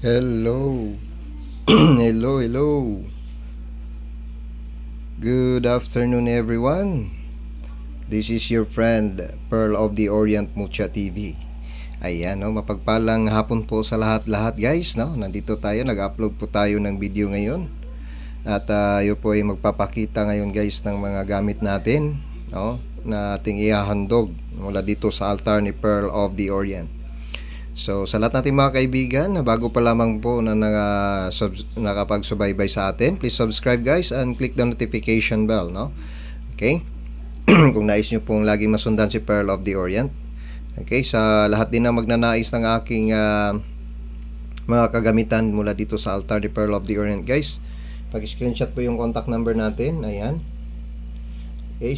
Hello. hello, hello. Good afternoon, everyone. This is your friend, Pearl of the Orient Mucha TV. Ayan, no, mapagpalang hapon po sa lahat-lahat, guys. No? Nandito tayo, nag-upload po tayo ng video ngayon. At uh, yun po ay magpapakita ngayon, guys, ng mga gamit natin, no? na ating ihahandog mula dito sa altar ni Pearl of the Orient. So, sa lahat nating mga kaibigan, na bago pa lamang po na naka, sub, nakapag-subaybay sa atin, please subscribe guys and click the notification bell, no? Okay? Kung nais nyo pong laging masundan si Pearl of the Orient. Okay, sa lahat din na magnanais ng aking ah, mga kagamitan mula dito sa altar ni Pearl of the Orient, guys. Pag-screenshot po yung contact number natin, ayan. Okay,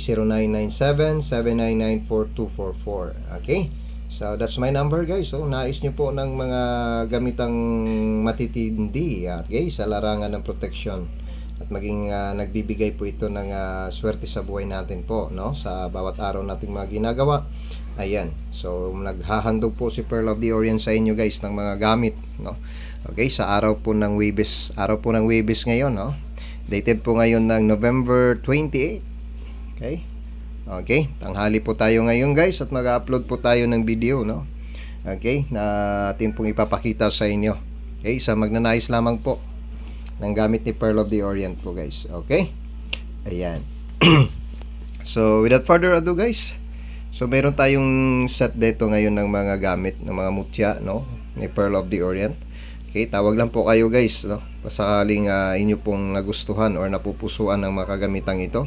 0997-799-4244. Okay? So, that's my number guys. So, nais nyo po ng mga gamitang matitindi okay, sa larangan ng protection. At maging ah, nagbibigay po ito ng ah, swerte sa buhay natin po, no? Sa bawat araw nating mga ginagawa. Ayan. So, naghahandog po si Pearl of the Orient sa inyo guys ng mga gamit, no? Okay, sa araw po ng Webes. Araw po ng Webes ngayon, no? Dated po ngayon ng November 28. Okay? Okay, tanghali po tayo ngayon guys at mag-upload po tayo ng video, no? Okay, na atin pong ipapakita sa inyo. Okay, sa magnanais lamang po ng gamit ni Pearl of the Orient po guys. Okay? Ayan. so, without further ado guys, so meron tayong set dito ngayon ng mga gamit, ng mga mutya, no? Ni Pearl of the Orient. Okay, tawag lang po kayo guys, no? Pasakaling uh, inyo pong nagustuhan or napupusuan ng mga kagamitang ito.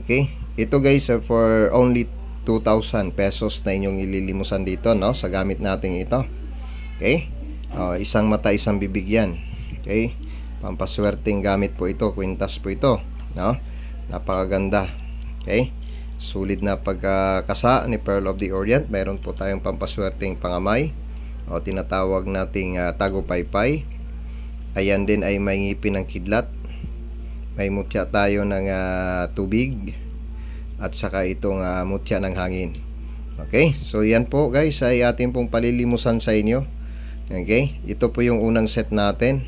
Okay? Ito guys uh, for only 2,000 pesos na inyong ililimusan dito no sa gamit natin ito. Okay? Uh, isang mata isang bibig yan. Okay? Pampaswerteng gamit po ito, kwintas po ito, no? Napakaganda. Okay? Sulit na pagkakasa ni Pearl of the Orient. Mayroon po tayong pampaswerteng pangamay o tinatawag nating uh, tagopaypay. Ayan din ay may ngipin ng kidlat may mutya tayo ng uh, tubig at saka itong uh, mutya ng hangin. Okay? So yan po guys ay atin pong palilimusan sa inyo. Okay? Ito po yung unang set natin.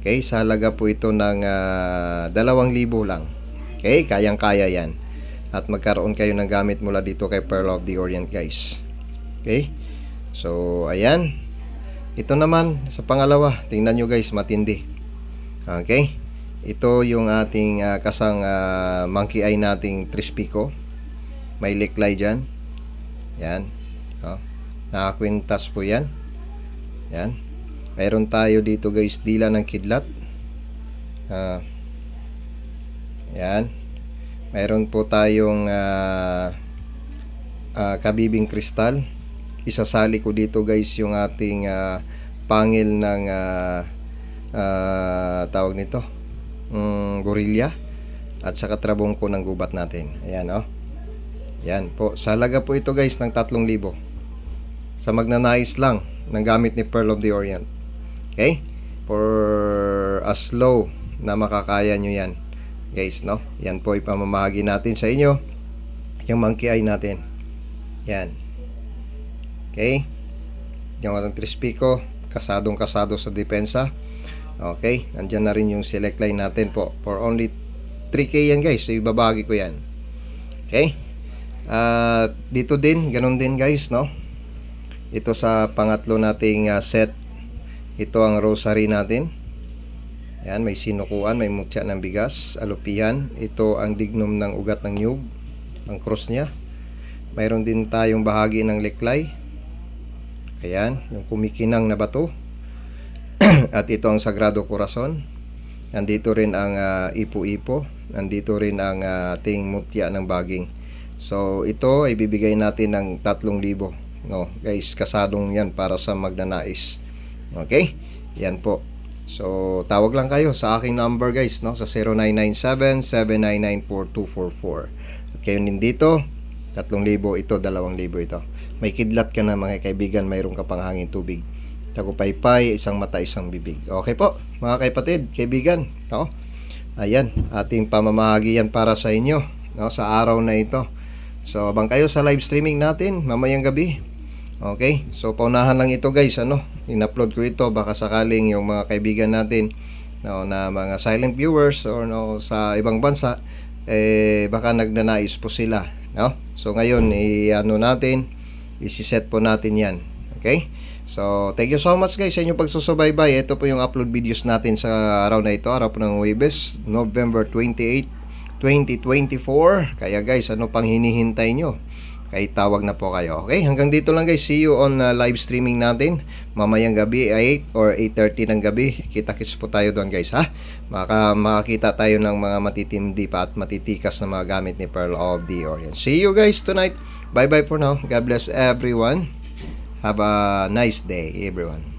Okay? Sa halaga po ito ng uh, 2,000 lang. Okay? Kayang-kaya yan. At magkaroon kayo ng gamit mula dito kay Pearl of the Orient guys. Okay? So ayan. Ito naman sa pangalawa. Tingnan nyo guys matindi. Okay? Ito yung ating uh, kasang uh, monkey eye nating trispico. May liklay dyan. Yan. Oh. Nakakwintas po yan. Yan. Mayroon tayo dito guys dila ng kidlat. Uh, yan. Mayroon po tayong uh, uh, kabibing kristal. Isasali ko dito guys yung ating uh, pangil ng uh, uh, tawag nito um, gorilla at saka trabong ko ng gubat natin. Ayan, oh. Yan po. Sa halaga po ito guys ng 3,000. Sa magnanais lang ng gamit ni Pearl of the Orient. Okay? For as low na makakaya nyo yan. Guys, no? Yan po ipamamahagi natin sa inyo. Yung monkey eye natin. Yan. Okay? Yung atong trispico. Kasadong kasado sa depensa. Okay, nandiyan na rin yung select line natin po. For only 3K yan guys, so ibabagi ko yan. Okay? Uh, dito din, ganun din guys, no? Ito sa pangatlo nating uh, set. Ito ang rosary natin. Yan, may sinukuan, may mutya ng bigas, alupihan. Ito ang dignum ng ugat ng nyug, ang cross niya. Mayroon din tayong bahagi ng leklay. Ayan, yung kumikinang na bato. At ito ang Sagrado Corazon. Nandito rin ang uh, ipo-ipo. Nandito rin ang uh, mutya ng baging. So ito ay bibigay natin ng 3,000. No, guys, kasadong 'yan para sa magnanais. Okay? Yan po. So tawag lang kayo sa aking number guys, no, sa 0997-799-4244. At kayo din dito, 3,000 ito, 2,000 ito. May kidlat ka na mga kaibigan, mayroon ka pang hangin tubig tagupaypay, isang mata, isang bibig. Okay po, mga kapatid, kaibigan. No? Ayan, ating pamamahagi yan para sa inyo no, sa araw na ito. So, abang kayo sa live streaming natin mamayang gabi. Okay, so paunahan lang ito guys, ano, in-upload ko ito baka sakaling yung mga kaibigan natin no, na mga silent viewers or no, sa ibang bansa eh baka nagnanais po sila no so ngayon i-ano natin isi-set po natin yan okay so thank you so much guys sa inyong pagsusubaybay ito po yung upload videos natin sa araw na ito araw po ng Webes November 28 2024 kaya guys ano pang hinihintay nyo kay tawag na po kayo. Okay, hanggang dito lang guys. See you on uh, live streaming natin. Mamayang gabi 8 or 8.30 ng gabi. Kita-kits po tayo doon guys ha. Maka, makakita tayo ng mga matitindi pa at matitikas na mga gamit ni Pearl of the Orient. See you guys tonight. Bye bye for now. God bless everyone. Have a nice day everyone.